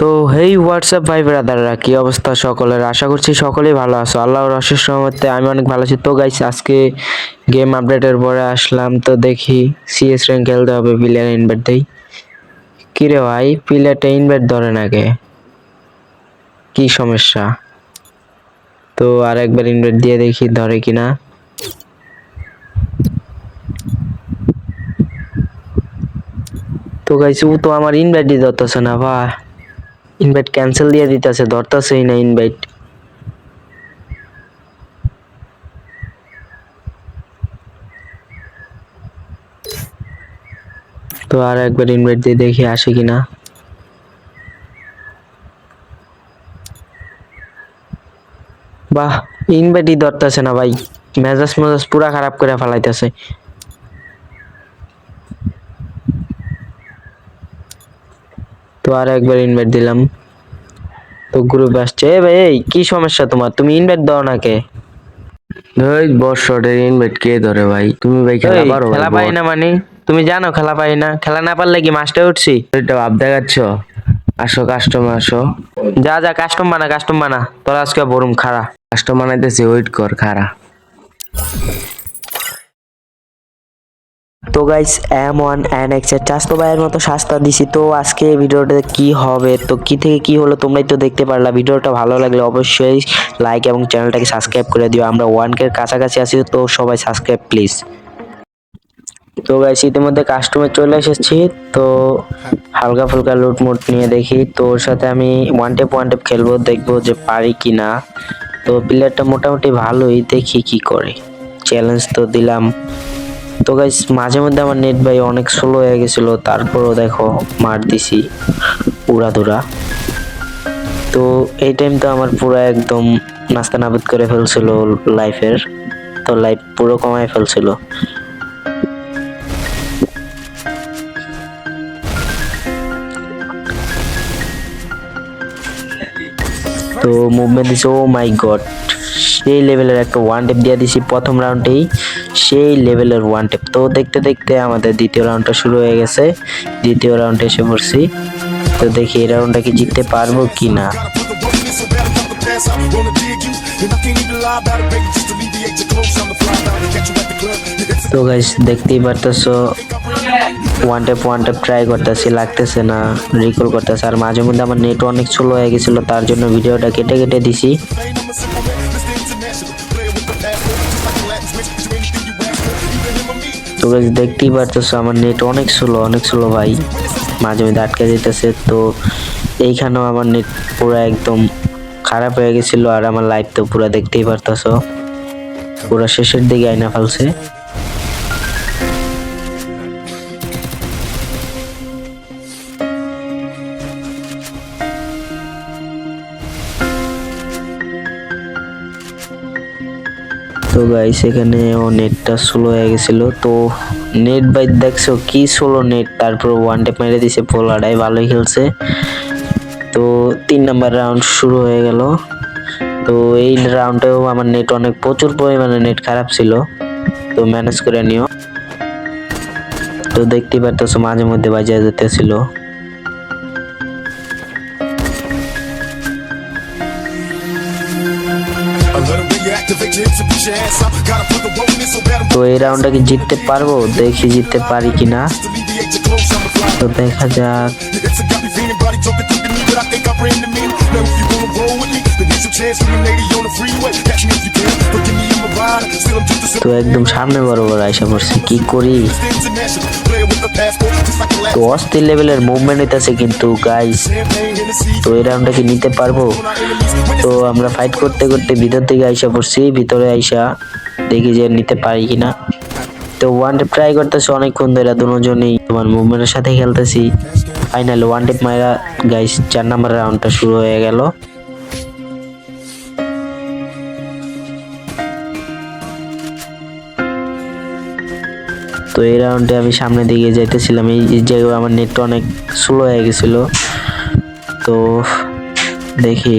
তো হেই হোয়াটসঅ্যাপ ভাই ব্রাদাররা? কি অবস্থা সকলের? আশা করছি সকলেই ভালো আছো। আল্লাহর অশেষ রহমতে আমি অনেক ভালো আছি। তো গাইছি আজকে গেম আপডেটের পরে আসলাম। তো দেখি সিএস র্যাঙ্ক খেলতে হবে প্লেয়ার ইনভাইট দেই। কি রে ভাই প্লেয়ারটা ইনভাইট ধরে নাকি কি? সমস্যা? তো আর একবার ইনভাইট দিয়ে দেখি ধরে কিনা। তো গাইছি ও তো আমার ইনভাইটই ধরতেছে না, ভাই। ইনভাইট ক্যান্সেল দিয়ে দিতেছে ধরতেছেই না ইনভাইট তো আর একবার ইনভাইট দিয়ে দেখি আসে কিনা। বাহ ইনভাইটই ধরতেছে না ভাই। মেজাজ মেজাজ পুরা খারাপ করে ফেলাইতেছে। তো আর একবার ইনভাইট দিলাম। তো গ্রুপ আসছে। এ ভাই এই কি সমস্যা তোমার? তুমি ইনভাইট দাও না কে? ওই বর্ষটের ইনভাইট কে ধরে ভাই? তুমি ভাই খেলা পারো খেলা পাই না মানে? তুমি জানো খেলা পাই না। খেলা না পারলে কি মাস্টার উঠছি? এটা ভাব দেখাচ্ছ? আসো কাস্টমার আসো। যা যা কাস্টম বানা কাস্টম বানা। তোর আজকে বরুম খারা কাস্টমার আইতেছে ওয়েট কর খারা তো গাইস এম ওয়ান এন এক্সের চাস্তো ভাইয়ের মতো শাস্তা দিছি। তো আজকে ভিডিওটা কি হবে? তো কি থেকে কি হলো তোমরাই তো দেখতে পারলা। ভিডিওটা ভালো লাগলে অবশ্যই লাইক এবং চ্যানেলটাকে সাবস্ক্রাইব করে দিও। আমরা ওয়ান কে কাছাকাছি আছি, তো সবাই সাবস্ক্রাইব প্লিজ তো গাইস ইতিমধ্যে কাস্টমে চলে এসেছি। তো হালকা ফুলকা লুট মুট নিয়ে দেখি। তো ওর সাথে আমি ওয়ান টেপ ওয়ান টেপ খেলব, দেখব যে পারি কি না তো প্লেয়ারটা মোটামুটি ভালোই, দেখি কি করে। চ্যালেঞ্জ তো দিলাম। তো গাইস মাঝে মধ্যে আমার নেট ভাই অনেক স্লো হয়ে গেছিল, তারপরও দেখো মার দিছি উড়াধুরা তো এই টাইম তো আমার পুরো একদম নাস্তা নাবুদ করে ফেলছিল লাইফের তো লাইফ পুরো কমায় ফেলছিল। তো মুভমেন্ট দিছে ও মাই গড সেই লেভেলের একটা ওয়ান টেপ দিয়ে দিছি প্রথম রাউন্ডেই সেই লেভেলের ওয়ান টেপ তো দেখতে দেখতে আমাদের দ্বিতীয় রাউন্ডটা শুরু হয়ে গেছে। দ্বিতীয় রাউন্ডে এসে পড়ছি। তো দেখি এই রাউন্ডটা কি জিততে পারব কি না তো গাইস দেখতেই পারতেছো one tap one tap try করতেছি, লাগতেছে না রিকল করতেছে। আর মাঝে মধ্যে আমার নেট অনেক স্লো হয়ে গেছিল, তার জন্য ভিডিওটা কেটে কেটে দিছি। তো দেখতেই পারতেছো, আমার নেট অনেক স্লো অনেক স্লো ভাই। মাঝে মাঝে আটকে যেতেছে তো এইখানেও আমার নেট পুরো একদম খারাপ হয়ে গেছিল, আর আমার লাইফ তো পুরো দেখতেই পারতেছো। পুরো শেষের দিকে আইনা ফেলছে। তো গাইস এখানে নেটটা স্লো হয়ে গেছিল। তো নেট বাই দেখছ কি স্লো নেট তারপর ওয়ান টেপ মেরে দিছে পোলাডাই ভালোই খেলছে। তো তিন নাম্বার রাউন্ড শুরু হয়ে গেল। তো এই রাউন্ডেও আমার নেট অনেক প্রচুর পরিমাণে নেট খারাপ ছিল। তো ম্যানেজ করে নিও। তো দেখতে পারতেছো, মাঝে মধ্যে বাজে যেতেছিল। তো এই রাউন্ডটা কি জিততে পারব? দেখি জিততে পারি কিনা। তো দেখা যাক। তো একদম সামনে বরাবর আইসা পড়ছে। কি করি? তো অস্থির লেভেলের মুভমেন্ট হইতেছে কিন্তু গাইস তো এই রাউন্ডটা কি নিতে পারব? তো আমরা ফাইট করতে করতে ভিতর থেকে আইসা পড়ছি ভিতরে আইসা দেখি যে নিতে পারি কিনা। তো ওয়ান টেপ ট্রাই করতেছি অনেকক্ষণ ধরে দুজনেই তোমার মুভমেন্টের সাথে খেলতেছি। ফাইনালি ওয়ান টেপ মাইরা গাইস চার নাম্বার রাউন্ডটা শুরু হয়ে গেল। তো এই রাউন্ডে আমি সামনের দিকে যাইতেছিলাম। এই জায়গায় আমার নেটটা অনেক স্লো হয়ে গেছিল। তো দেখি।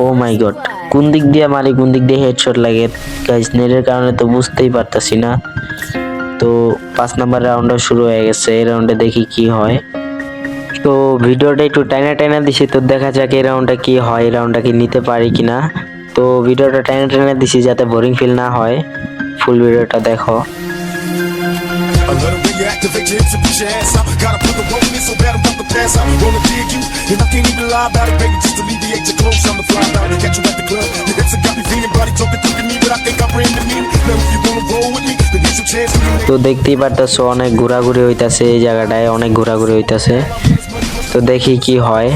ও মাই গড কোন দিক দিয়ে মারি কোন দিক দিয়ে হেডশট লাগে? গাইস নেটের কারণে তো বুঝতেই পারতাছি না। তো পাঁচ নাম্বার রাউন্ডও শুরু হয়ে গেছে। এই রাউন্ডে দেখি কি হয়। তো ভিডিওটা একটু টাইনা টাইনা দিছি, তো দেখা যাক এই রাউন্ডটা কি হয়, এই রাউন্ডটা কি নিতে পারি কি না তো ভিডিওটা টাইনা টাইনা দিছি যাতে বোরিং ফিল না হয়। ফুল ভিডিওটা দেখো। I love the way you activate your hips and push your ass out. Gotta put the roll in so bad I'm about to pass out. Wanna dig you, and I can't even lie about it, baby. Just alleviate your clothes, I'm the fly out. Catch you at the club. Your hips have got me feeling, body talking through me, but I think I bring the meaning. Now if you wanna roll with me, then here's your chance for you. তো দেখতেই পারতেছো অনেক ঘোরাঘুরি হইতাছে এই জায়গাটায় অনেক ঘোরাঘুরি হইতাছে তো দেখি কি হয়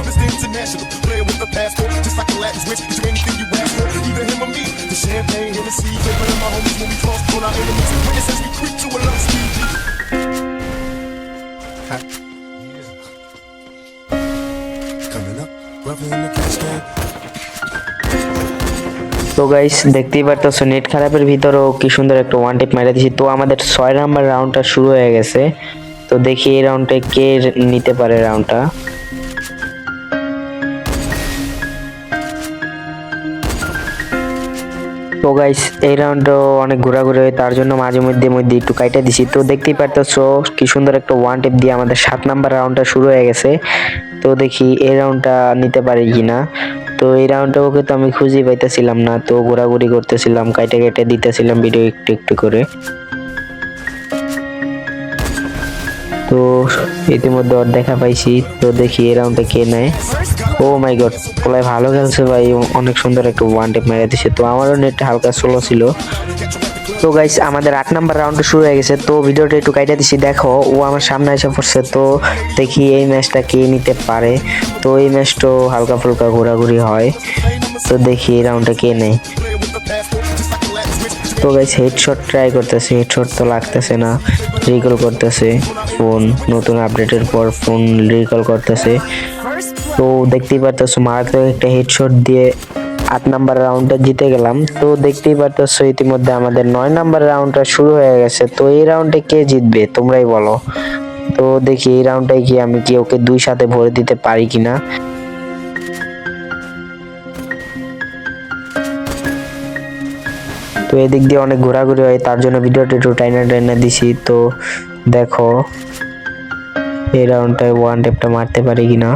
তো গাইস দেখতেই পারতেছো নেট খারাপের ভিতরেও কি সুন্দর একটা ওয়ান টিপ মেরে দিছি তো আমাদের ছয় নাম্বার রাউন্ডটা শুরু হয়ে গেছে। তো দেখি এই রাউন্ডে কে নিতে পারে রাউন্ডটা তো গাইস এই রাউন্ডও অনেক ঘোরাঘুরি হয়, তার জন্য মাঝে মধ্যে মধ্যে একটু কাইটা দিছি। তো দেখতেই পারতেছো, কি সুন্দর একটা ওয়ান টিপ দিয়ে আমাদের সাত নাম্বার রাউন্ডটা শুরু হয়ে গেছে। তো দেখি এই রাউন্ডটা নিতে পারি কিনা। তো এই রাউন্ডটা ওকে তো আমি খুঁজেই পাইতেছিলাম না, তো ঘোরাঘুরি করতেছিলাম, কাইটে কেটে দিতেছিলাম ভিডিও একটু একটু করে। তো ইতিমধ্যে ওর দেখা পাইছি, তো দেখি এই রাউন্ডটা কে নেয়। ও মাই গড পোলায় ভালো খেলছে ভাই, অনেক সুন্দর একটা ওয়ান টেপ মেরে দিছে। তো আমারও নেটটা হালকা স্লো ছিল। তো গাইস আমাদের আট নাম্বার রাউন্ড শুরু হয়ে গেছে। তো ভিডিওটা একটু কাইটা দিছি, দেখো, ও আমার সামনে এসে পড়ছে। তো দেখি এই ম্যাচটা কে নিতে পারে। তো এই ম্যাচটাও হালকা ফুলকা ঘোরাঘুরি হয়। তো দেখি এই রাউন্ডটা কে নেয়। তো গাইস হেডশট ট্রাই করতেছে। হেডশট তো লাগতেছে না। রিকল করতেছে। ফোন নতুন আপডেটের পর ফোন রিকল করতেছে। তো দেখতেই পারতেছো, মারাত্মক একটা হেডশট দিয়ে আট নাম্বার রাউন্ডটা জিতে গেলাম। তো দেখতেই পারতেছো ইতিমধ্যে আমাদের নয় নাম্বার রাউন্ডটা শুরু হয়ে গেছে। তো এই রাউন্ডে কে জিতবে তোমরাই বলো। তো দেখি এই রাউন্ডটাই কি আমি কি ওকে দুই সাথে ভরে দিতে পারি কিনা। তো এদিক দিয়ে অনেক ঘোরাঘুরি হয়, তার জন্য ভিডিওটা একটু টাইনা টাইনা দিছি। তো দেখো, এই রাউন্ডটায় ওয়ান টেপটা মারতে পারি কিনা।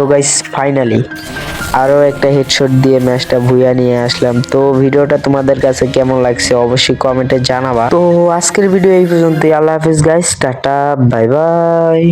তো গাইস ফাইনালি আরও একটা হেডশট দিয়ে ম্যাচটা ভুইয়া নিয়ে আসলাম। তো ভিডিওটা তোমাদের কাছে কেমন লাগছে অবশ্যই কমেন্টে জানাবা। তো আজকের ভিডিও এই পর্যন্তই। আল্লাহ হাফিজ গাইস টাটা বাই বাই